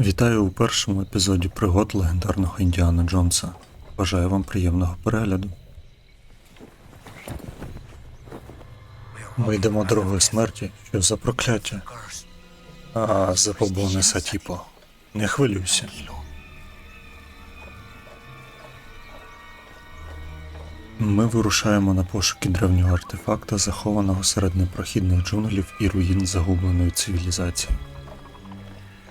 Вітаю у першому епізоді пригод легендарного Індіана Джонса. Бажаю вам приємного перегляду. Ми йдемо дорогою смерті, що за прокляття. А, забобоне Сатіпо. Не хвилюйся. Ми вирушаємо на пошуки древнього артефакта, захованого серед непрохідних джунглів і руїн загубленої цивілізації.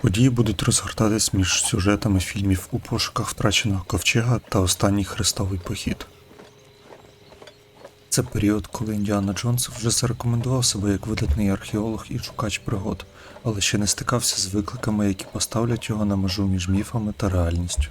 Події будуть розгортатись між сюжетами фільмів у пошуках втраченого ковчега та останній хрестовий похід. Це період, коли Індіана Джонс вже зарекомендував себе як видатний археолог і шукач пригод, але ще не стикався з викликами, які поставлять його на межу між міфами та реальністю.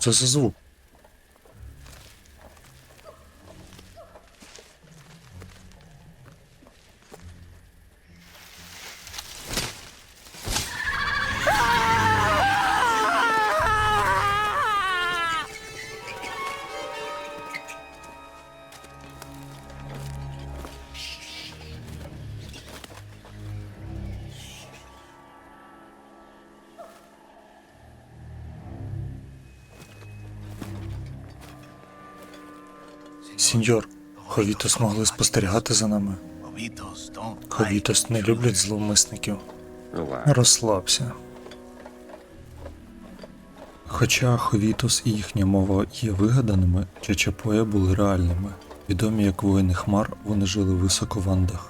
Це за звук. Ховітос могли спостерігати за нами. Ховітос не люблять зловмисників. Розслабся. Хоча Ховітос і їхня мова є вигаданими, Чачапоя були реальними. Відомі як воїни хмар, вони жили високо в Андах.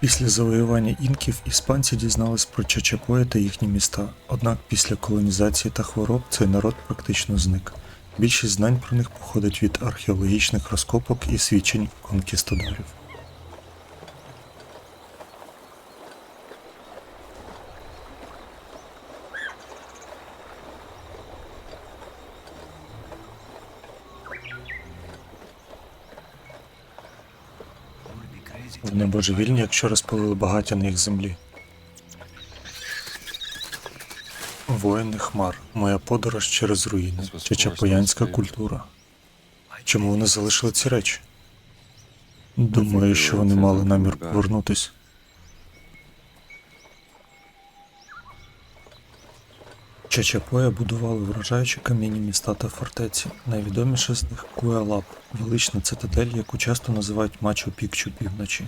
Після завоювання інків іспанці дізнались про Чачапоя та їхні міста, однак після колонізації та хвороб цей народ практично зник. Більшість знань про них походить від археологічних розкопок і свідчень конкістадорів. Вони божевільні, якщо розпалили багаття на їх землі. Воїни хмар. Моя подорож через руїни. Чечапоянська культура. Чому вони залишили ці речі? Думаю, що вони мали намір повернутись. Чачапоя будували вражаючі кам'яні міста та фортеці. Найвідоміше з них Куелап, велична цитадель, яку часто називають Мачу Пікчу півночі.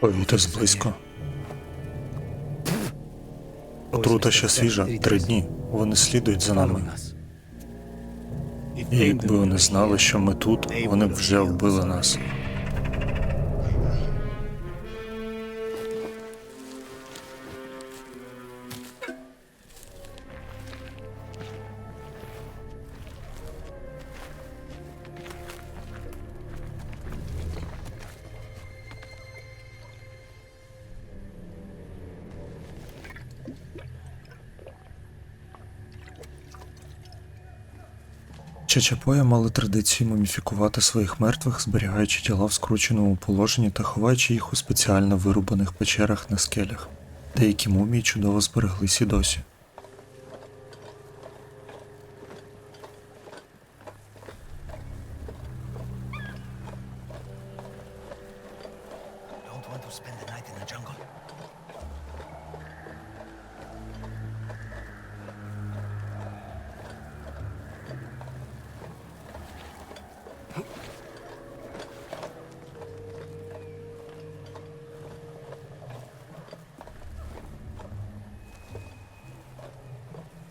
Повітос близько. Отрута ще свіжа, три дні. Вони слідують за нами. І якби вони знали, що ми тут, вони б вже вбили нас. Чачапоя мали традицію муміфікувати своїх мертвих, зберігаючи тіла в скрученому положенні та ховаючи їх у спеціально вирубаних печерах на скелях. Деякі мумії чудово збереглись і досі.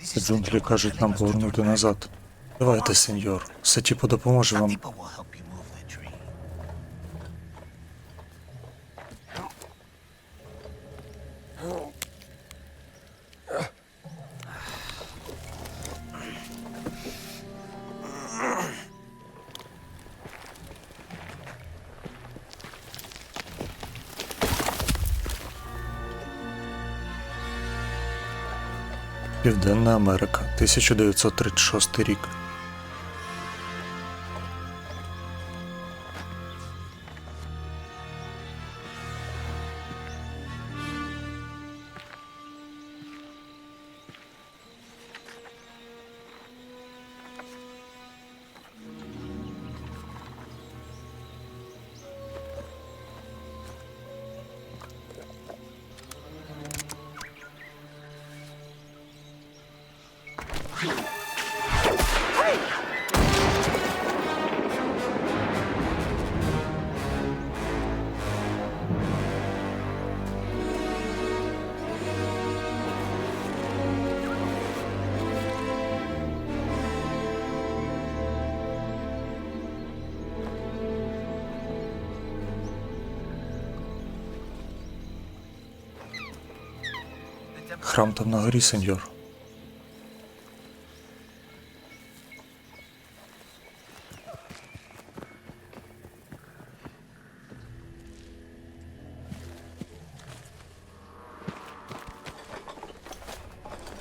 The Джунглі кажуть нам повернути назад. Давайте, сеньор. Сеті допоможе вам. Південна Америка, 1936 рік. Храм там на горі, сеньор.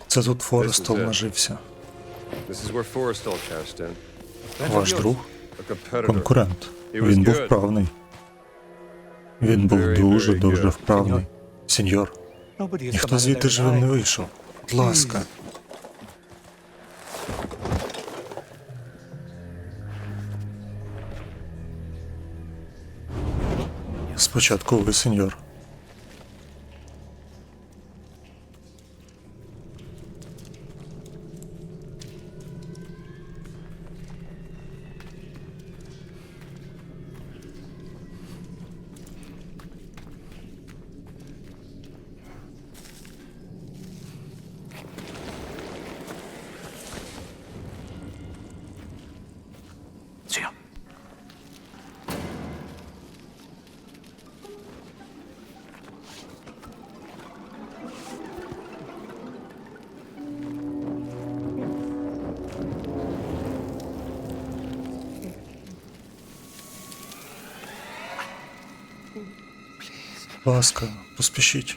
Це тут Форестол нажився. Ваш друг конкурент. Він був вправний. Він був дуже дуже вправний. Сеньор, ніхто звідти живим не вийшов. Будь ласка. Спочатку ви, сеньор. Будь ласка, поспішіть.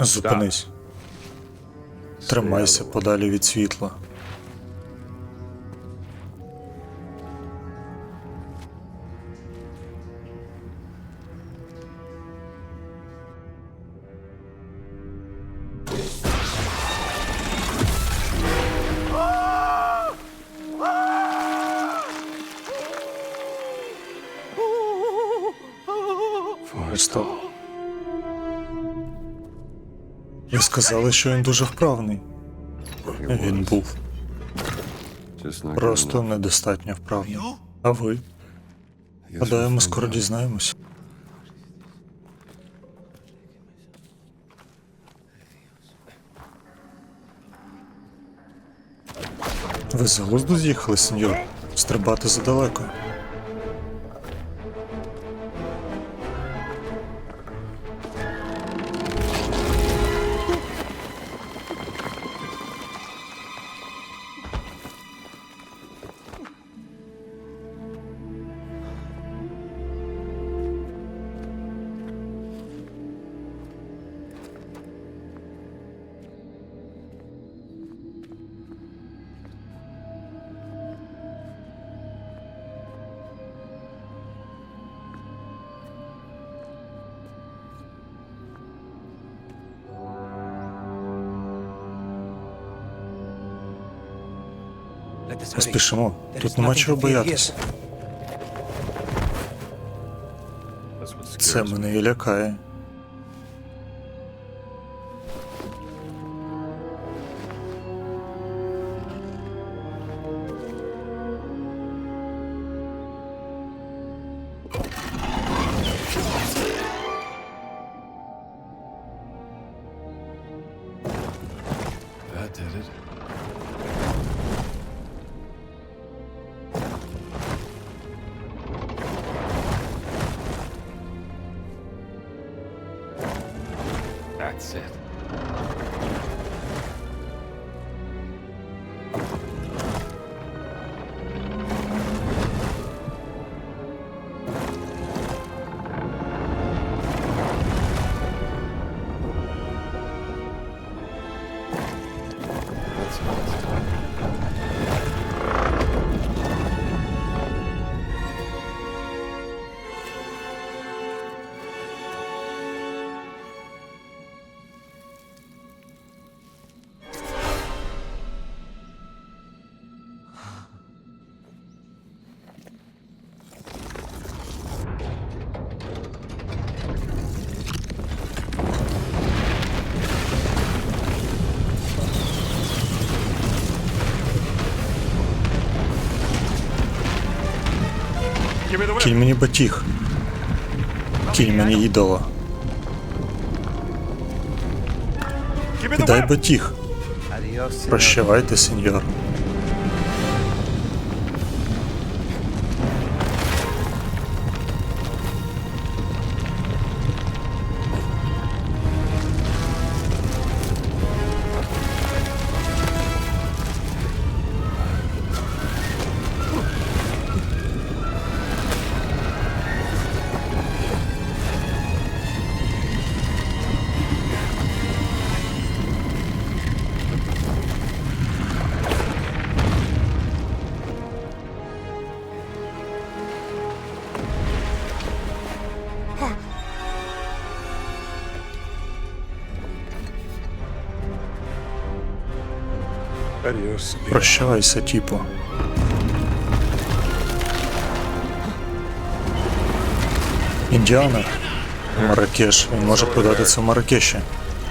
Зупинись. Тримайся подалі від світла. Сказали, що він дуже вправний. Він був просто недостатньо вправний. А ви? Гадаємо, we'll скоро дізнаємось. Ви з глузду з'їхали, сеньор? Стрибати задалеко. Поспішимо. Тут нема чого боятися. Це мене і лякає. Кінь мені батіг. Кінь мені їдола. Дай батіг. Adios, Прощавайте, сеньор. Adios. Прощавайся, тіпо. Індіана. Маракеш. Він може продати це в Маракеші.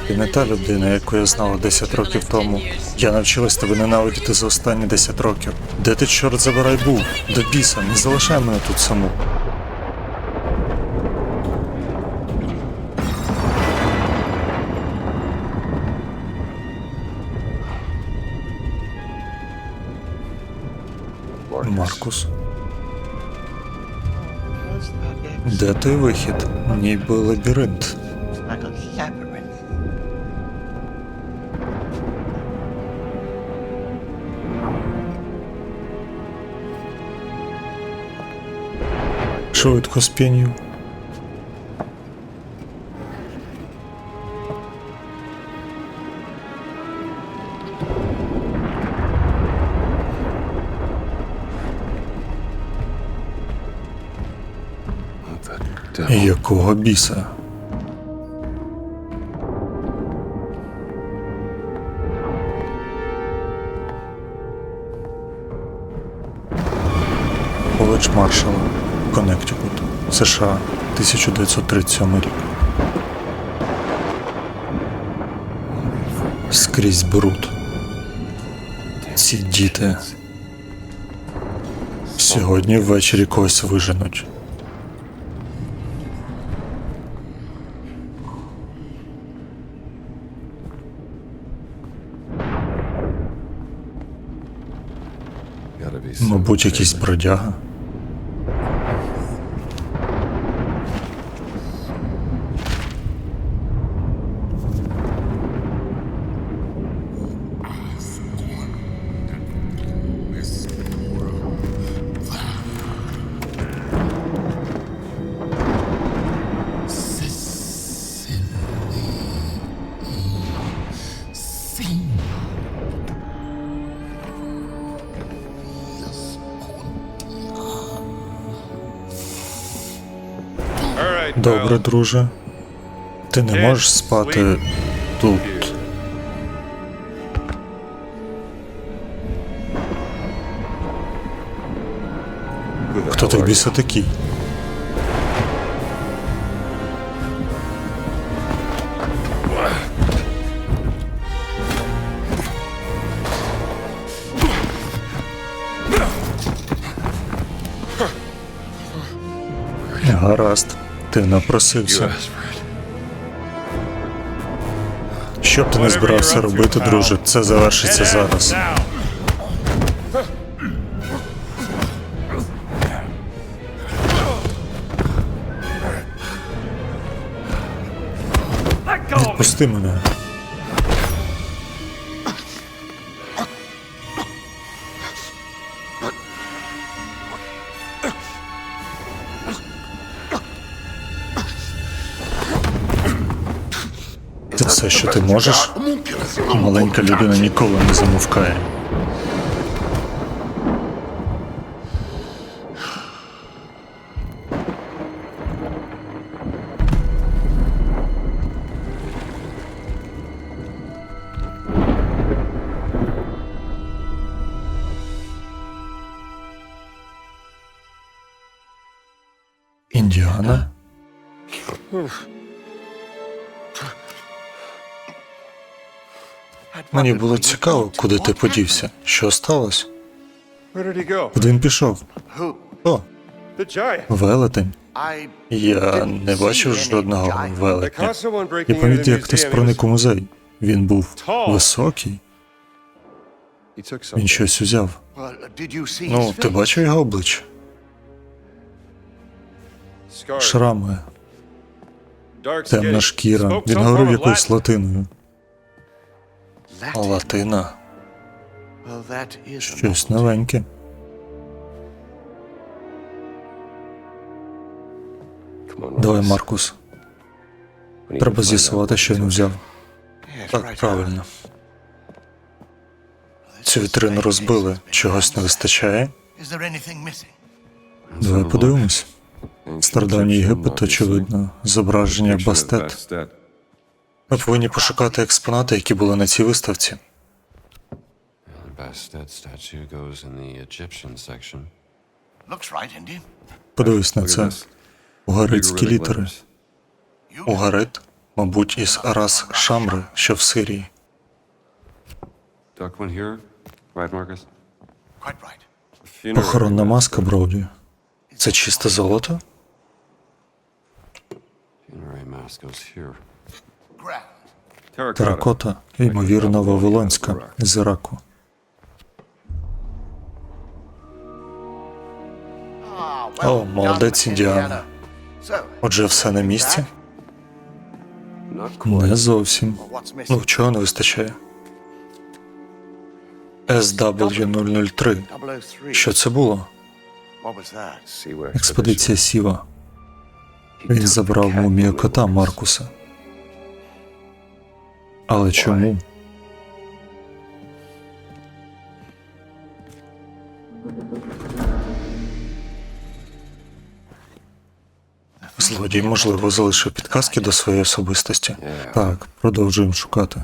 Ти не та людина, яку я знала 10 років тому. Я навчилась тебе ненавидіти за останні 10 років. Де ти, чорт забирай, був? До біса, не залишай мене тут саму. Де той вихід? Ніби лабіринт. Like a labyrinth. Швидко Якого біса? Коледж Маршала, Коннектикут, США, 1937 рік. Скрізь бруд. Ці діти сьогодні ввечері когось виженуть. Якийсь бродяга. Добре, друже. Ти не можеш спати тут. Хто ти в біса такий? Гаразд, ти напросився. Що б ти не збирався робити, друже, це завершиться зараз. Відпусти мене. Все, що ти можеш? Маленька людина ніколи не замовкає. Індіана? Мені було цікаво, куди ти подівся. Що сталося? Куди він пішов? Who? О, велетень. Я не бачив жодного велетня. Я into пам'ятаю, як хтось museum. Проник у музей. Він був високий. Він щось узяв. Ну, ти бачив його обличчя? Шрами, темна шкіра. Він говорив якоюсь латиною. Латина. Well, that is a Щось новеньке. Давай, Маркус. Треба з'ясувати, що він взяв. Так, правильно. Цю вітрину розбили. Чогось не вистачає. Давай подивимось. Стародавній Єгипет, очевидно, зображення Бастет. Ми повинні пошукати експонати, які були на цій виставці. Подивись на це. this. Угаритські літери. Угарит, мабуть, із Арас Шамри, що в Сирії. Похоронна mask. маска Броуді. Це чисте золото? Теракота, ймовірно, Вавилонська, з Іраку. О, молодець. So, Отже, все на місці? Не зовсім. Ну, чого не вистачає? SW003. Що це було? Експедиція Сіва. Він забрав мумію кота Маркуса. Але чому? Злодій, можливо, залишив підказки до своєї особистості. Так, продовжуємо шукати.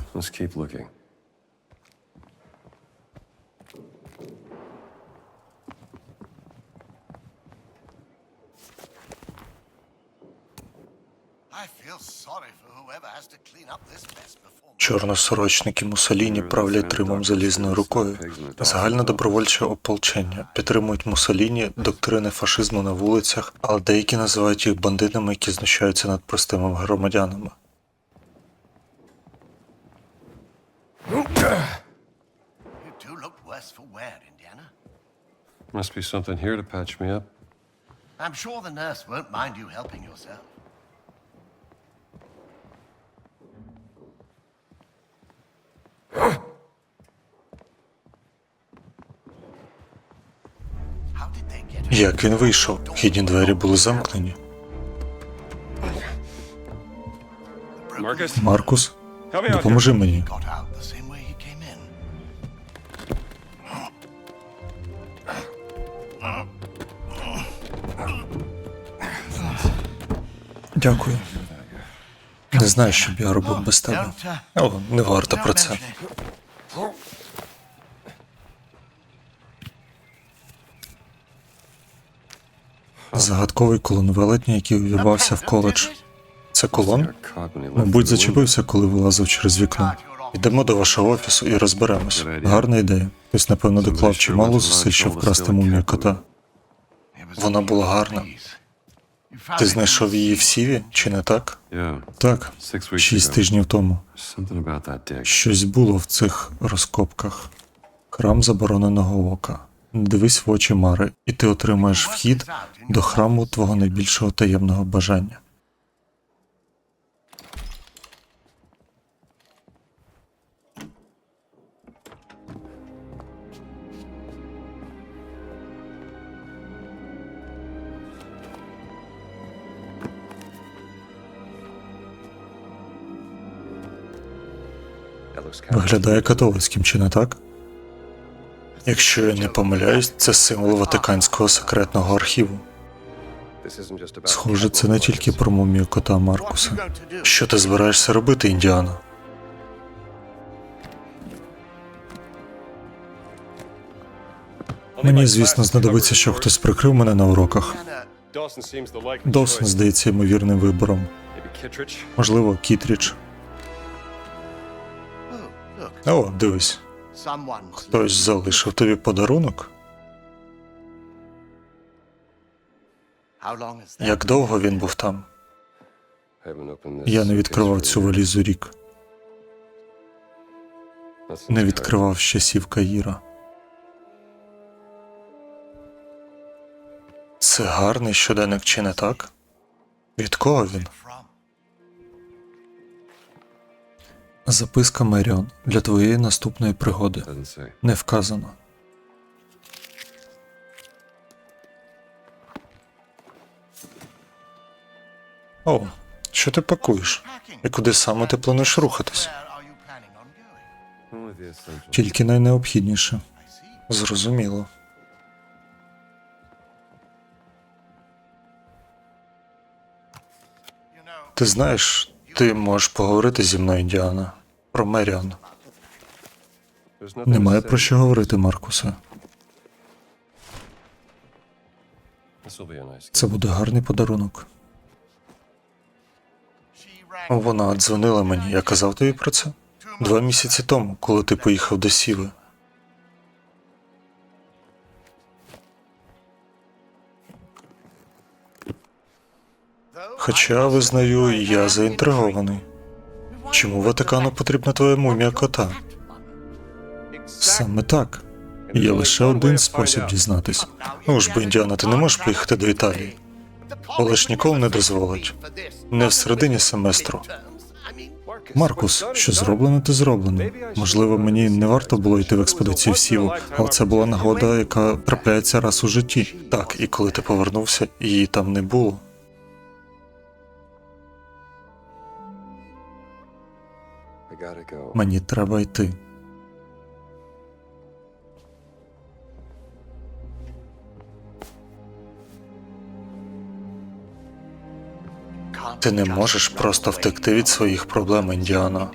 Чорносорочники Мусоліні правлять Римом залізною рукою. Загальне добровольче ополчення підтримують Мусоліні доктрини фашизму на вулицях, але деякі називають їх бандитами, які знущаються над простими громадянами. Must be something here to patch me up. I'm sure the nurse won't mind you helping yourself. Як він вийшов? Вхідні двері були замкнені. Маркус, допоможи мені. Дякую. Не знаю, що б я робив без тебе. О, не варто про це. Загадковий колон велетня, який увірвався в коледж. Це колон? Мабуть, зачепився, коли вилазив через вікно. Йдемо до вашого офісу і розберемось. Гарна ідея. Хтось, напевно, доклав чимало зусиль, щоб вкрасти мумію кота. Вона була гарна. Ти знайшов її в сіві, чи не так? Так, шість тижнів тому. Щось було в цих розкопках. Храм забороненого ока. Дивись в очі Мари, і ти отримаєш вхід до храму твого найбільшого таємного бажання. Виглядає католицьким, чи не так? Якщо я не помиляюсь, це символ Ватиканського секретного архіву. Схоже, це не тільки про мумію кота Маркуса. Що ти збираєшся робити, Індіана? Мені, звісно, знадобиться, щоб хтось прикрив мене на уроках. Choice. здається ймовірним вибором. Можливо, Кітріч. О, дивись, хтось залишив тобі подарунок. Як довго він був там? Я не відкривав цю валізу рік. Не відкривав з часів Каїра. Це гарний щоденник, чи не так? Від кого він? Записка Меріон для твоєї наступної пригоди. Не вказано. О, що ти пакуєш? І куди саме ти плануєш рухатись? Тільки найнеобхідніше. Зрозуміло. Ти знаєш, ти можеш поговорити зі мною, Індіана. Про Меріан. Немає про що говорити, Маркусе. Це буде гарний подарунок. Вона дзвонила мені, я казав тобі про це? Два місяці тому, коли ти поїхав до Сіви. Хоча, визнаю, я заінтригований. Чому Ватикану потрібна твоя мумія кота? Саме так. Є лише один спосіб дізнатись. Ну ж бо, Індіана, ти не можеш поїхати до Італії. Але ж ніколи не дозволить. Не в середині семестру. Маркус, що зроблено, те зроблено. Можливо, мені не варто було йти в експедицію в Сіву, але це була нагода, яка трапляється раз у житті. Так, і коли ти повернувся, її там не було. Мені треба йти. Ти не можеш просто втекти від своїх проблем, Індіана.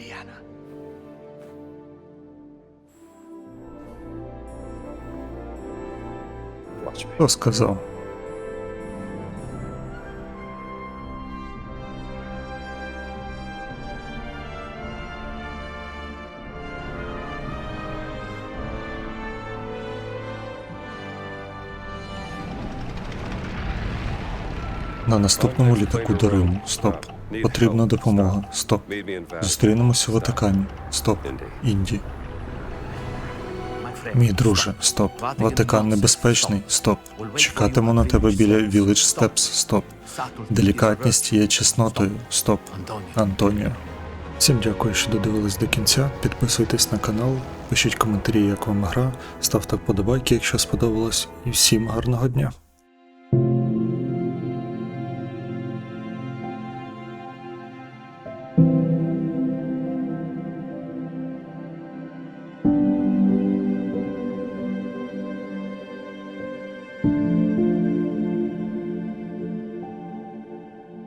Хто сказав? На наступному літаку до Риму. Стоп. Потрібна допомога. Стоп. Зустрінемося в Ватикані. Стоп. Інді. Мій друже, стоп. Ватикан небезпечний. Стоп. Чекатиму на тебе біля Village Steps. Стоп. Делікатність є чеснотою. Стоп. Антоніо. Всім дякую, що додивились до кінця. Підписуйтесь на канал, пишіть коментарі, як вам гра, ставте вподобайки, якщо сподобалось. І всім гарного дня.